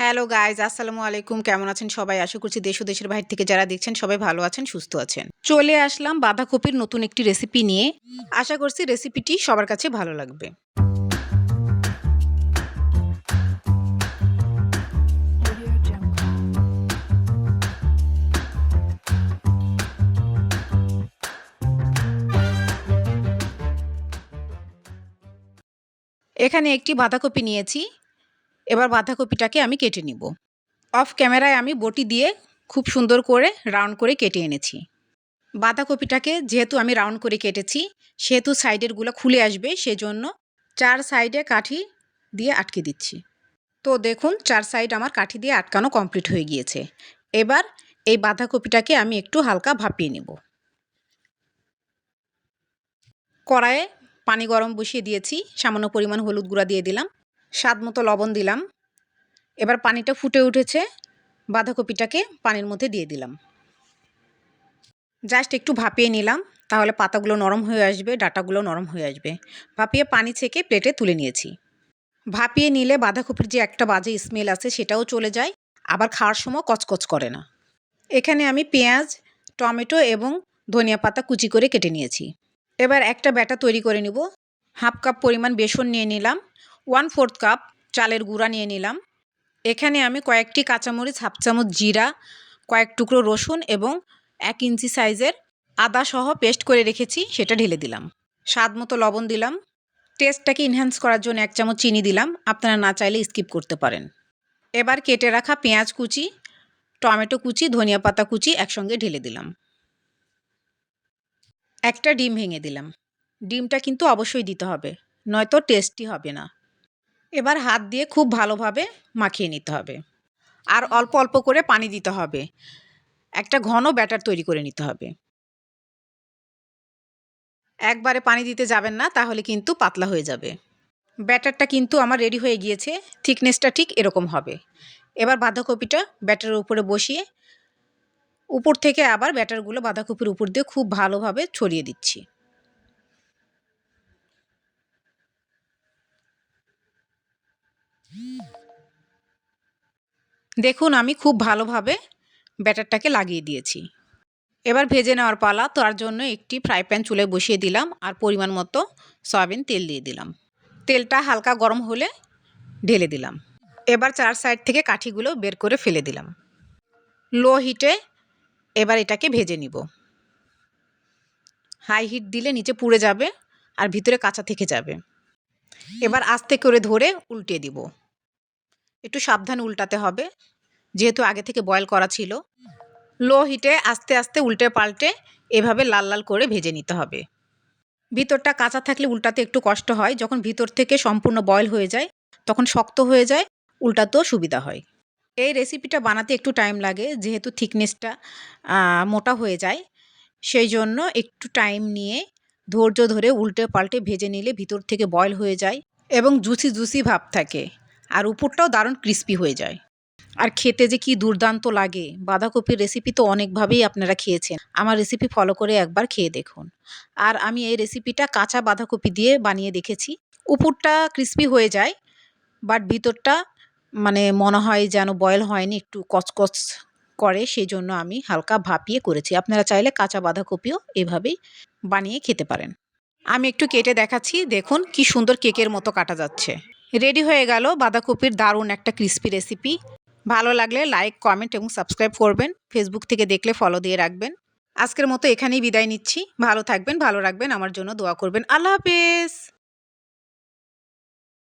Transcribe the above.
Hello guys আসসালামু আলাইকুম। কেমন আছেন সবাই? আশা করছি দেশ ও দেশের বাইরে থেকে যারা দেখছেন, সবাই ভালো আছেন, সুস্থ আছেন। চলে আসলাম বাঁধাকপির নতুন একটি রেসিপি নিয়ে। আশা করছি রেসিপিটি সবার কাছে ভালো লাগবে। এখানে একটি বাঁধাকপি নিয়েছি। এবার বাঁধাকপিটাকে আমি কেটে নিব। অফ ক্যামেরায় আমি বটি দিয়ে খুব সুন্দর করে রাউন্ড করে কেটে এনেছি। বাঁধাকপিটাকে যেহেতু আমি রাউন্ড করে কেটেছি, সেহেতু সাইডেরগুলো খুলে আসবে, সেজন্য চার সাইডে কাঠি দিয়ে আটকে দিচ্ছি। তো দেখুন, চার সাইড আমার কাঠি দিয়ে আটকানো কমপ্লিট হয়ে গিয়েছে। এবার এই বাঁধাকপিটাকে আমি একটু হালকা ভাপিয়ে নেব। কড়াইয়ে পানি গরম বসিয়ে দিয়েছি, সামান্য পরিমাণ হলুদ গুঁড়া দিয়ে দিলাম। স্বাদ মতো লবণ দিলাম। এবার পানিটা ফুটে উঠেছে। বাঁধাকপিটাকে পানির মধ্যে দিয়ে দিলাম। জাস্ট একটু ভাপিয়ে নিলাম। তাহলে পাতাগুলো নরম হয়ে আসবে, ডাটাগুলো নরম হয়ে আসবে। ভাপিয়ে পানি ছেঁকে প্লেটে তুলে নিয়েছি। ভাপিয়ে নিলে বাঁধাকপির যে একটা বাজে স্মেল আছে সেটাও চলে যায়। আবার খাওয়ার সময় কচকচ করে না। এখানে আমি পেঁয়াজ, টমেটো এবং ধনিয়া পাতা কুচি করে কেটে নিয়েছি। এবার একটা ব্যাটা তৈরি করে নিব। হাফ কাপ পরিমাণ বেসন নিয়ে নিলাম। ওয়ান ফোর্থ কাপ চালের গুঁড়া নিয়ে নিলাম। এখানে আমি কয়েকটি কাঁচামরিচ, হাফ চামচ জিরা, কয়েক টুকরো রসুন এবং এক ইঞ্চি সাইজের আদা সহ পেস্ট করে রেখেছি, সেটা ঢেলে দিলাম। স্বাদ মতো লবণ দিলাম। টেস্টটাকে ইনহ্যান্স করার জন্য এক চামচ চিনি দিলাম, আপনারা না চাইলে স্কিপ করতে পারেন। এবার কেটে রাখা পেঁয়াজ কুচি, টমেটো কুচি, ধনিয়া পাতা কুচি একসঙ্গে ঢেলে দিলাম। একটা ডিম ভেঙে দিলাম। ডিমটা কিন্তু অবশ্যই দিতে হবে, নয়তো টেস্টি হবে না। এবার হাত দিয়ে খুব ভালোভাবে মাখিয়ে নিতে হবে। আর অল্প অল্প করে পানি দিতে হবে। একটা ঘন ব্যাটার তৈরি করে নিতে হবে। একবারে পানি দিতে যাবেন না, তাহলে কিন্তু পাতলা হয়ে যাবে। ব্যাটারটা কিন্তু আমার রেডি হয়ে গিয়েছে, থিকনেসটা ঠিক এরকম হবে। এবার বাঁধাকপিটা ব্যাটারের উপরে বসিয়ে, উপর থেকে আবার ব্যাটারগুলো বাঁধাকপির উপর দিয়ে খুব ভালোভাবে ছড়িয়ে দিচ্ছি। দেখুন, আমি খুব ভালোভাবে ব্যাটারটাকে লাগিয়ে দিয়েছি। এবার ভেজে নেওয়ার পালা, তার জন্য একটি ফ্রাই প্যান চুলে বসিয়ে দিলাম আর পরিমাণ মতো সয়াবিন তেল দিয়ে দিলাম। তেলটা হালকা গরম হলে ঢেলে দিলাম। এবার চার সাইড থেকে কাঠিগুলো বের করে ফেলে দিলাম। লো হিটে এবার এটাকে ভেজে নিব। হাই হিট দিলে নিচে পুড়ে যাবে আর ভিতরে কাঁচা থেকে যাবে। এবার আস্তে করে ধরে উল্টিয়ে দিব। একটু সাবধান উল্টাতে হবে। যেহেতু আগে থেকে বয়েল করা ছিল লো হিটে আস্তে আস্তে উল্টে পাল্টে এভাবে লাল লাল করে ভেজে নিতে হবে। ভিতরটা কাঁচা থাকলে উল্টাতে একটু কষ্ট হয়। যখন ভিতর থেকে সম্পূর্ণ বয়েল হয়ে যায়, তখন শক্ত হয়ে যায়, উল্টাতেও সুবিধা হয়। এই রেসিপিটা বানাতে একটু টাইম লাগে, যেহেতু থিকনেসটা মোটা হয়ে যায়, সেই জন্য একটু টাইম নিয়ে ধৈর্য ধরে উল্টে পাল্টে ভেজে নিলে ভিতর থেকে বয়েল হয়ে যায় এবং জুসি জুসি ভাব থাকে। আর উপরটাও দারুণ ক্রিস্পি হয়ে যায়। আর খেতে যে কি দুর্দান্ত লাগে, বাঁধাকপির রেসিপি তো অনেকভাবেই আপনারা খেয়েছেন। আমার রেসিপি ফলো করে একবার খেয়ে দেখুন। আর আমি এই রেসিপিটা কাঁচা বাঁধাকপি দিয়ে বানিয়ে দেখেছি। উপরটা ক্রিস্পি হয়ে যায় বাট ভিতরটা মানে মনে হয় যেন বয়েল হয়নি, একটু কচকচ করে সেই জন্য আমি হালকা ভাপিয়ে করেছি। আপনারা চাইলে কাঁচা বাঁধাকপিও এভাবেই বানিয়ে খেতে পারেন। আমি একটু কেটে দেখাচ্ছি। দেখুন কি সুন্দর কেকের মতো কাটা যাচ্ছে। রেডি হয়ে গেল বাঁধাকপির দারুণ একটা ক্রিস্পি রেসিপি। ভালো লাগলে লাইক, কমেন্ট এবং সাবস্ক্রাইব করবেন। ফেসবুক থেকে দেখলে ফলো দিয়ে রাখবেন। আজকের মতো এখানেই বিদায় নিচ্ছি। ভালো থাকবেন, ভালো রাখবেন। আমার জন্য দোয়া করবেন। আল্লাহ হাফেজ!